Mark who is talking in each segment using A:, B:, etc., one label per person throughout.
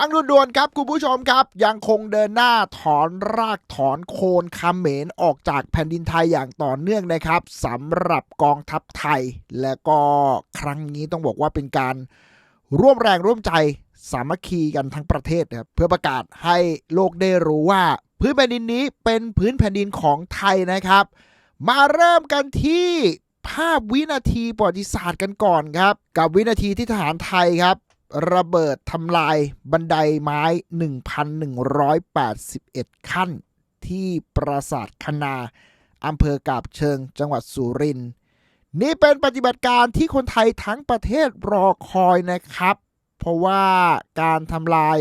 A: ฟังด่วนๆครับคุณผู้ชมครับ ยังคงเดินหน้าถอนรากถอนโคนคำเขมรออกจากแผ่นดินไทยอย่างต่อเนื่องนะครับสำหรับกองทัพไทย และก็ครั้งนี้ต้องบอกว่าเป็นการร่วมแรงร่วมใจสามัคคีกันทั้งประเทศนะครับเพื่อประกาศให้โลกได้รู้ว่า พื้นแผ่นดินนี้เป็นพื้นแผ่นดินของไทยนะครับ มาเริ่มกันที่ภาพวินาทีประวัติศาสตร์กันก่อนครับ กับวินาทีที่ทหารไทยครับ ระเบิดทำลายบันไดไม้ 1,181 ขั้น ที่ปราสาทคณาอำเภอกาบเชิงจังหวัดสุรินทร์นี่เป็นปฏิบัติการที่คนไทยทั้งประเทศรอคอยนะครับ เพราะว่าการทำลาย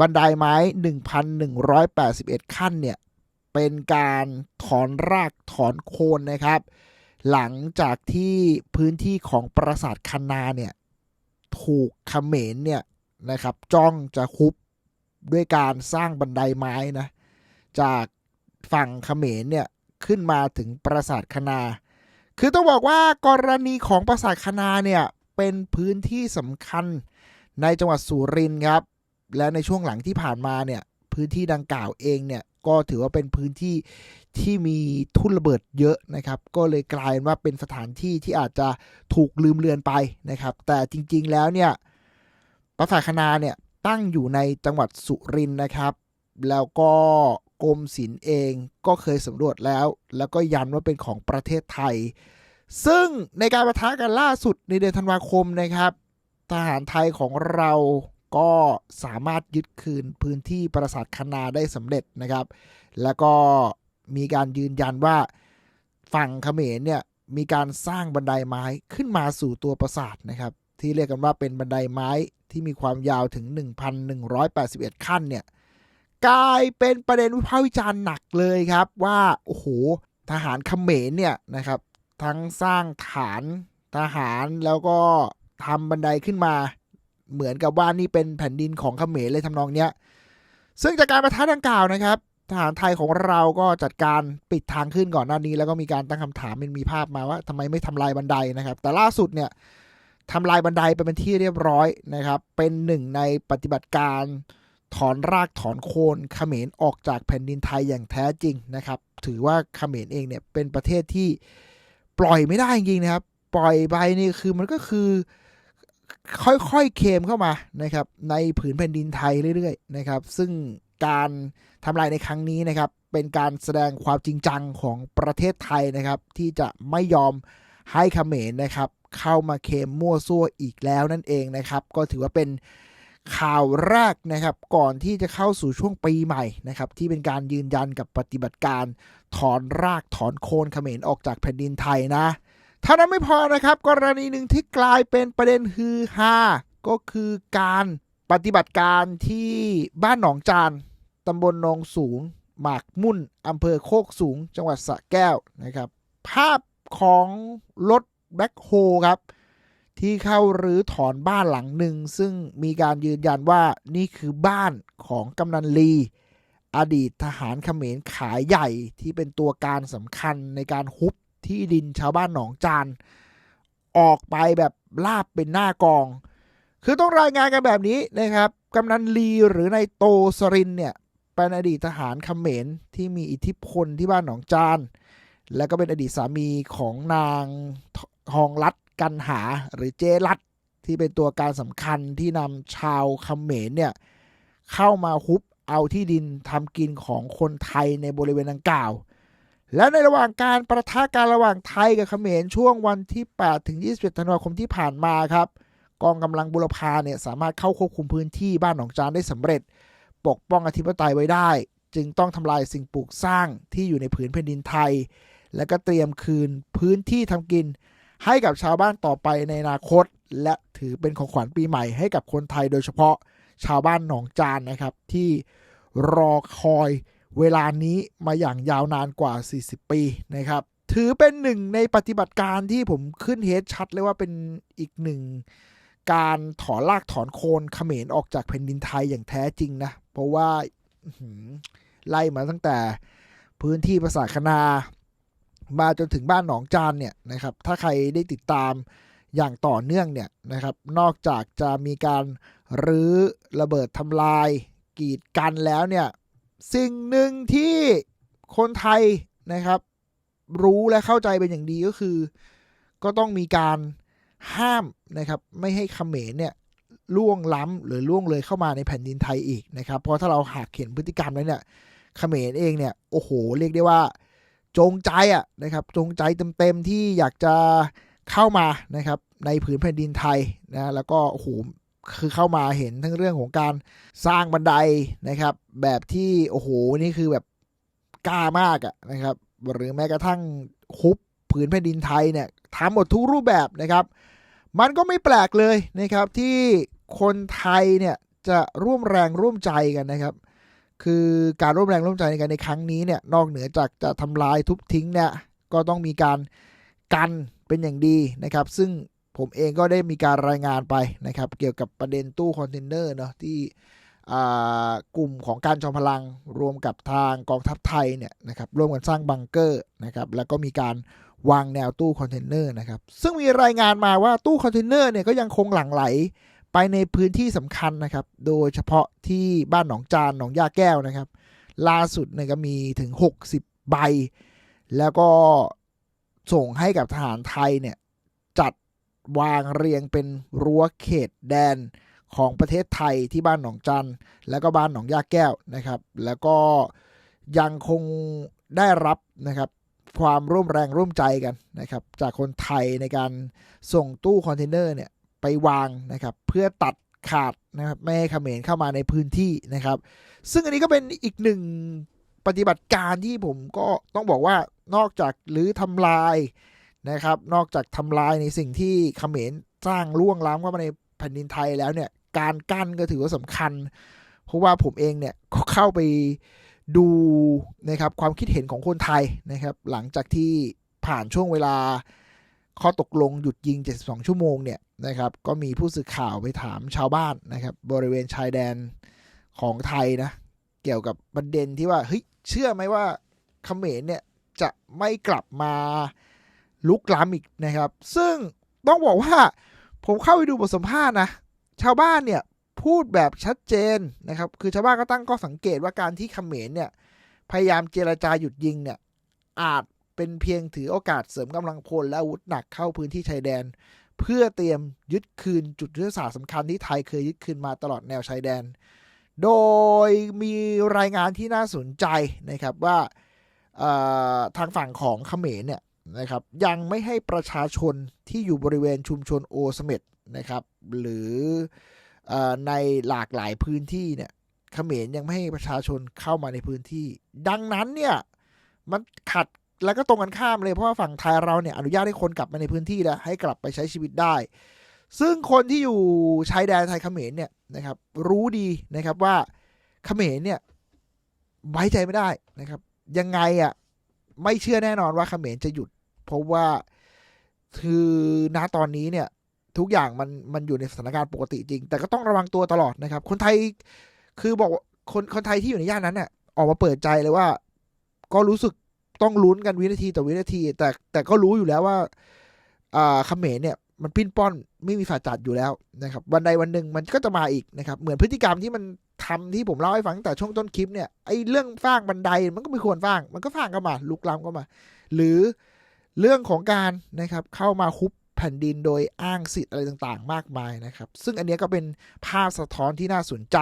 A: บันไดไม้ 1,181 ขั้นเนี่ยเป็นการถอนรากถอนโคนนะครับ หลังจากที่พื้นที่ของปราสาทคณาเนี่ย ถูกเขมรเนี่ยนะครับ จ้องจะคุบด้วยการสร้างบันไดไม้นะ จากฝั่งเขมรเนี่ยขึ้นมาถึงปราสาทคณา คือต้องบอกว่ากรณีของปราสาทคณาเนี่ยเป็นพื้นที่สำคัญในจังหวัดสุรินทร์ครับ และในช่วงหลังที่ผ่านมาเนี่ยพื้นที่ดังกล่าวเองเนี่ยก็ถือว่าเป็นพื้นที่ ที่มีทุ่นระเบิดเยอะนะครับ ก็เลยกลายว่าเป็นสถานที่ที่อาจจะถูกลืมเลือนไปนะครับ แต่จริงๆแล้วเนี่ยปราสาทคณาเนี่ยตั้งอยู่ในจังหวัดสุรินทร์นะครับ แล้วก็กรมศิลป์เองก็เคยสำรวจแล้ว แล้วก็ยันว่าเป็นของประเทศไทย ซึ่งในการประทะกันล่าสุดในเดือนธันวาคมนะครับ ทหารไทยของเราก็สามารถยึดคืนพื้นที่ปราสาทคณาได้สำเร็จนะครับ แล้วก็ มีการยืนยันว่าฝั่งเขมรเนี่ยมีการสร้างบันไดไม้ขึ้นมาสู่ตัวปราสาทนะครับ ที่เรียกกันว่าเป็นบันไดไม้ที่มีความยาวถึง 1,181 ขั้นเนี่ยกลายเป็นประเด็นวิพากษ์วิจารณ์หนักเลยครับว่าโอ้โหทหารเขมรเนี่ยนะครับทั้งสร้างฐานทหารแล้วก็ทำบันไดขึ้นมา เหมือนกับว่านี่เป็นแผ่นดินของเขมรเลยทำนองเนี้ยซึ่งจากการประทะดังกล่าวนะครับ ทหารไทยของเราก็จัดการปิดทางขึ้นก่อนหน้านี้ แล้วก็มีการตั้งคำถามมันมีภาพมาว่าทำไมไม่ทำลายบันไดนะครับ แต่ล่าสุดเนี่ยทำลายบันไดไปเป็นที่เรียบร้อยนะครับ เป็นหนึ่งในปฏิบัติการถอนรากถอนโคนเขมรออกจากแผ่นดินไทยอย่างแท้จริงนะครับ ถือว่าเขมรเองเนี่ยเป็นประเทศที่ปล่อยไม่ได้จริงนะครับ ปล่อยไปนี่คือมันก็คือค่อยๆเคมเข้ามานะครับ ในผืนแผ่นดินไทยเรื่อยๆนะครับ ซึ่ง การทำลายในครั้งนี้นะครับ เป็นการแสดงความจริงจังของประเทศไทยนะครับ ที่จะไม่ยอมให้เขมรนะครับ เข้ามาเคมมั่วซั่วอีกแล้วนั่นเองนะครับ ก็ถือว่าเป็นข่าวแรกนะครับ ก่อนที่จะเข้าสู่ช่วงปีใหม่นะครับ ที่เป็นการยืนยันกับปฏิบัติการ ถอนรากถอนโคนเขมรออกจากแผ่นดินไทยนะเท่านั้นไม่พอนะครับ กรณีหนึ่งที่กลายเป็นประเด็นฮือฮาก็คือการ ปฏิบัติการที่บ้านหนองจานตำบลนองสูง หมากมุ่นอำเภอโคกสูง จังหวัดสระแก้วนะครับ ภาพของรถแบ็คโฮครับ ที่เข้ารื้อถอนบ้านหลังหนึ่ง ซึ่งมีการยืนยันว่านี่คือบ้านของกำนันลี อดีตทหารเขมรขายใหญ่ที่เป็นตัวการสำคัญในการฮุบที่ดินชาวบ้านหนองจานออกไปแบบลาบเป็นหน้ากอง คือต้องรายงานกันแบบนี้นะครับกำนันลีหรือนายโตสรินเนี่ยเป็นอดีตทหารเขมรที่มีอิทธิพลที่บ้านหนองจาน และก็เป็นอดีตสามีของนางทองรัตกันหาหรือเจรัตที่เป็นตัวการสำคัญที่นำชาวเขมรเนี่ยเข้ามาฮุบเอาที่ดินทำกินของคนไทยในบริเวณดังกล่าว และในระหว่างการประทะการระหว่างไทยกับเขมรช่วงวันที่ 8 ถึง 21 ธันวาคมที่ผ่านมาครับ กองกำลังบุรพาเนี่ยสามารถเข้าควบคุมพื้นที่บ้านหนองจานได้สำเร็จ ปกป้องอธิปไตยไว้ได้ จึงต้องทำลายสิ่งปลูกสร้างที่อยู่ในผืนแผ่นดินไทย และก็เตรียมคืนพื้นที่ทำกิน ให้กับชาวบ้านต่อไปในอนาคต และถือเป็นของขวัญปีใหม่ให้กับคนไทยโดยเฉพาะชาวบ้านหนองจานนะครับ ที่รอคอยเวลานี้มาอย่างยาวนานกว่า 40 ปีนะครับ ถือเป็นหนึ่งในปฏิบัติการที่ผมขึ้นเฮดชัดเลยว่าเป็นอีกหนึ่ง การถอนลากถอนโคนเขมรออกจากแผ่นดินไทยอย่างแท้จริงนะ เพราะว่าไล่มาตั้งแต่พื้นที่ภาษาทคณา มาจนถึงบ้านหนองจานเนี่ยนะครับ ถ้าใครได้ติดตามอย่างต่อเนื่องเนี่ยนะครับ นอกจากจะมีการรื้อระเบิดทำลาย กีดกันแล้วเนี่ย สิ่งหนึ่งที่คนไทยนะครับ รู้และเข้าใจเป็นอย่างดีก็คือ ก็ต้องมีการ ห้ามนะครับไม่ให้เขมรเนี่ยล่วงล้ำหรือล่วงเลยเข้ามาในแผ่นดินไทยอีกนะครับเพราะถ้าเราหากเห็นพฤติกรรมแล้วเนี่ยเขมรเองเนี่ยโอ้โหเรียกได้ว่า จงใจอะนะครับจงใจเต็มๆที่อยากจะเข้ามานะครับในผืนแผ่นดินไทยนะแล้วก็โอ้โหคือเข้ามาเห็นทั้งเรื่องของการสร้างบันไดนะครับ แบบที่โอ้โหนี่คือแบบกล้ามากอะนะครับหรือแม้กระทั่งคุบ ผืนแผ่นดินไทยเนี่ยทำหมดทุกรูปแบบนะครับ มันก็ไม่แปลกเลยนะครับที่คนไทยเนี่ยจะร่วมแรงร่วมใจกันนะครับ คือการร่วมแรงร่วมใจในการในครั้งนี้เนี่ยนอกเหนือจากจะทำลายทุบทิ้งเนี่ยก็ต้องมีการกันเป็นอย่างดีนะครับ ซึ่งผมเองก็ได้มีการรายงานไปนะครับ เกี่ยวกับประเด็นตู้คอนเทนเนอร์เนาะที่กลุ่มของการจอมพลังรวมกับทางกองทัพไทยเนี่ยนะครับร่วมกันสร้างบังเกอร์นะครับแล้วก็มีการ วางแนวตู้คอนเทนเนอร์นะครับ ซึ่งมีรายงานมาว่าตู้คอนเทนเนอร์เนี่ยก็ยังคงหลั่งไหลไปในพื้นที่สำคัญนะครับ โดยเฉพาะที่บ้านหนองจานหนองยาแก้วนะครับ ล่าสุดเนี่ยก็มีถึง 60 ใบ แล้วก็ส่งให้กับทหารไทยเนี่ยจัดวางเรียงเป็นรั้วเขตแดนของประเทศไทยที่บ้านหนองจันแล้วก็บ้านหนองยาแก้วนะครับ แล้วก็ยังคงได้รับนะครับ ความร่วมแรงร่วมใจกันนะครับ จากคนไทยในการส่งตู้คอนเทนเนอร์เนี่ยไปวางนะครับ เพื่อตัดขาดนะครับไม่ให้เขมรเข้ามาในพื้นที่นะครับ ซึ่งอันนี้ก็เป็นอีกหนึ่งปฏิบัติการที่ผมก็ต้องบอกว่านอกจากหรือทำลายนะครับ นอกจากทำลายในสิ่งที่เขมรสร้างล่วงล้ำเข้ามาในแผ่นดินไทยแล้วเนี่ยการกั้นก็ถือว่าสำคัญ เพราะว่าผมเองเนี่ยก็เข้าไป ดูนะครับความคิดเห็นของคนไทยนะครับ หลังจากที่ผ่านช่วงเวลาข้อตกลงหยุดยิง 72 ชั่วโมงเนี่ยนะครับ ก็มีผู้สื่อข่าวไปถามชาวบ้านนะครับ บริเวณชายแดนของไทยนะ เกี่ยวกับประเด็นที่ว่าเฮ้ยเชื่อไหมว่าเขมรเนี่ยจะไม่กลับมาลุกล้ำอีกนะครับ ซึ่งต้องบอกว่าผมเข้าไปดูบทสัมภาษณ์นะ ชาวบ้านเนี่ย พูดแบบชัดเจนนะครับ คือชาวบ้านก็ตั้งข้อสังเกตว่าการที่เขมรเนี่ย พยายามเจรจาหยุดยิงเนี่ย อาจเป็นเพียงถือโอกาสเสริมกำลังพลและอาวุธหนักเข้าพื้นที่ชายแดน เพื่อเตรียมยึดคืนจุดยุทธศาสตร์สำคัญที่ไทยเคยยึดคืนมาตลอดแนวชายแดน โดยมีรายงานที่น่าสนใจนะครับว่าทางฝั่งของเขมรเนี่ยนะครับยังไม่ให้ประชาชนที่อยู่บริเวณชุมชนโอสเมดนะครับหรือ ในหลากหลายพื้นที่เนี่ยเขมรยังไม่ให้ประชาชนเข้ามาในพื้นที่ ดังนั้นเนี่ย มันขัดแล้วก็ตรงกันข้ามเลยเพราะว่าฝั่งไทยเราเนี่ยอนุญาตให้คนกลับมาในพื้นที่แล้วให้กลับไปใช้ชีวิตได้ ซึ่งคนที่อยู่ชายแดนไทยเขมรเนี่ยนะครับ รู้ดีนะครับว่าเขมรเนี่ยไว้ใจไม่ได้นะครับ ยังไงอะไม่เชื่อแน่นอนว่าเขมรจะหยุด เพราะว่าคือณตอนนี้เนี่ย ทุกอย่างมันมันอยู่ในสถานการณ์ปกติจริง แต่ก็ต้องระวังตัวตลอดนะครับ คนไทยคือบอกคนคนไทยที่อยู่ในย่านนั้นเนี่ยออกมาเปิดใจเลยว่า ก็รู้สึกต้องลุ้นกันวินาทีต่อวินาที แต่แต่ก็รู้อยู่แล้วว่าอ่าเขมรเนี่ยมันปิ้นป้อนไม่มีฝาจัดอยู่แล้วนะครับ วันใดวันหนึ่งมันก็จะมาอีกนะครับ เหมือนพฤติกรรมที่มันทำที่ผมเล่าให้ฟังตั้งแต่ช่วงต้นคลิปเนี่ยไอ้เรื่องฟางบันไดมันก็ไม่ควรฟาง มันก็ฟางก็มาลุกล้ำก็มา หรือเรื่องของการนะครับเข้ามาคุบ แผ่นดินโดยอ้างสิทธิ์อะไรต่างๆ มากมายนะครับ ซึ่งอันนี้ก็เป็นภาพสะท้อนที่น่าสนใจ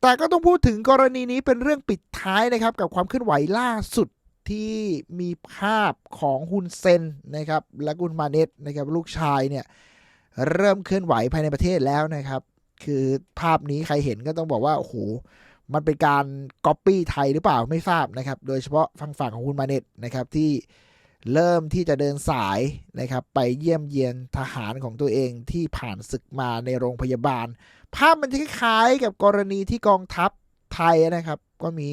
A: แต่ก็ต้องพูดถึงกรณีนี้เป็นเรื่องปิดท้ายนะครับ กับความเคลื่อนไหวล่าสุดที่มีภาพของฮุนเซนนะครับและกุนมาเนตนะครับลูกชายเนี่ยเริ่มเคลื่อนไหวภายในประเทศแล้วนะครับ คือภาพนี้ใครเห็นก็ต้องบอกว่าโอ้โหมันเป็นการก๊อปปี้ไทยหรือเปล่าไม่ทราบนะครับ โดยเฉพาะฝั่งฝั่งของคุณมาเนตนะครับที่ เริ่มที่จะเดินสายนะครับไปเยี่ยมเยียนทหารของตัวเองที่ผ่านศึกมาในโรงพยาบาล ภาพมันจะคล้ายๆกับกรณีที่กองทัพไทยนะครับ ก็มี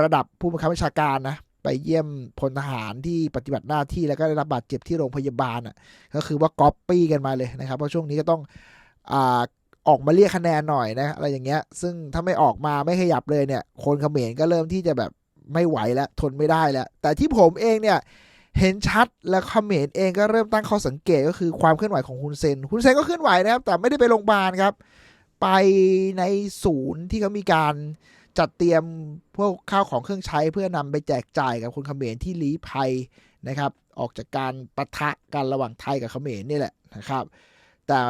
A: ระดับผู้บังคับบัญชาการนะไปเยี่ยมพลทหารที่ปฏิบัติหน้าที่แล้วก็ได้รับบาดเจ็บที่โรงพยาบาลอะก็คือว่าก๊อปปี้กันมาเลยนะครับเพราะช่วงนี้ก็ต้องอ่าออกมาเรียกคะแนนหน่อยนะอะไรอย่างเงี้ย ซึ่งถ้าไม่ออกมาไม่ขยับเลยเนี่ย คนเขมรก็เริ่มที่จะแบบไม่ไหวแล้วทนไม่ได้แล้ว แต่ที่ผมเองเนี่ย เห็นชัดและคอมเมนต์เองก็เริ่มตั้งข้อสังเกตก็คือความเคลื่อนไหวของฮุนเซนฮุนเซนก็เคลื่อนไหวนะครับ แต่ไม่ได้ไปโรงพยาบาลครับ ไปในศูนย์ที่เขามีการจัดเตรียมพวกข้าวของเครื่องใช้เพื่อนำไปแจกจ่ายกับคนเขมรที่ลี้ภัยนะครับ ออกจากการปะทะกันระหว่างไทยกับเขมรนี่แหละนะครับ แต่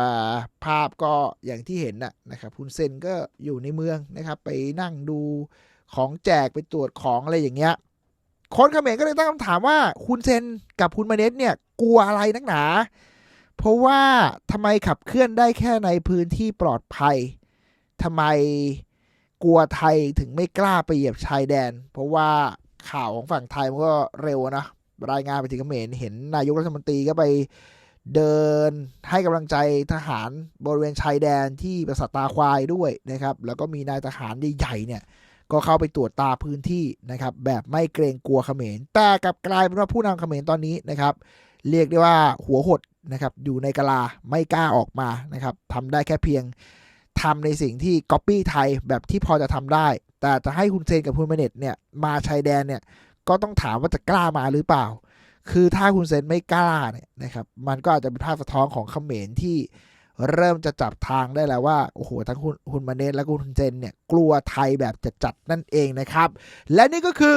A: ภาพก็อย่างที่เห็นนะนะครับคุณเซนก็อยู่ในเมืองนะครับ ไปนั่งดูของแจกไปตรวจของอะไรอย่างเงี้ย คนเขมรก็เลยตั้งคำถามว่าคุณเซนกับคุณมาเนตเนี่ยกลัวอะไรนักหนา เพราะว่าทำไมขับเคลื่อนได้แค่ในพื้นที่ปลอดภัยทำไมกลัวไทยถึงไม่กล้าไปเหยียบชายแดน เพราะว่าข่าวของฝั่งไทยมันก็เร็วนะรายงานไปถึงเขมรเห็นนายกรัฐมนตรีก็ไปเดินให้กำลังใจทหารบริเวณชายแดนที่ปราสาทตาควายด้วยนะครับ แล้วก็มีนายทหารใหญ่ๆเนี่ย ก็เข้าไปตรวจตาพื้นที่นะครับแบบไม่เกรงกลัวเขมร แต่กลับกลายเป็นว่าผู้นำเขมรตอนนี้นะครับ เรียกได้ว่าหัวหดนะครับอยู่ในกะลาไม่กล้าออกมานะครับทำได้แค่เพียงทำในสิ่งที่ก๊อปปี้ไทยแบบที่พอจะทำได้ แต่จะให้คุณเซนกับคุณเมเนตเนี่ยมาชายแดนเนี่ยก็ต้องถามว่าจะกล้ามาหรือเปล่า คือถ้าคุณเซนไม่กล้าเนี่ยนะครับ มันก็อาจจะเป็นภาพสะท้อนของเขมรที่ เริ่มจะจับทางได้แล้วว่าโอ้โหทั้งคุณคุณมาเนตและคุณเจนเนี่ยกลัวไทยแบบจะจัดนั่นเองนะครับ และนี่ก็คือ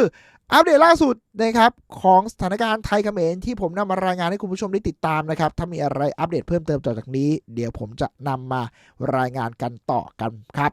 A: อัปเดตล่าสุดนะครับของสถานการณ์ไทยเขมรที่ผมนำมารายงานให้คุณผู้ชมได้ติดตามนะครับ ถ้ามีอะไรอัปเดตเพิ่มเติมต่อจากนี้ เดี๋ยวผมจะนำมารายงานกันต่อกันครับ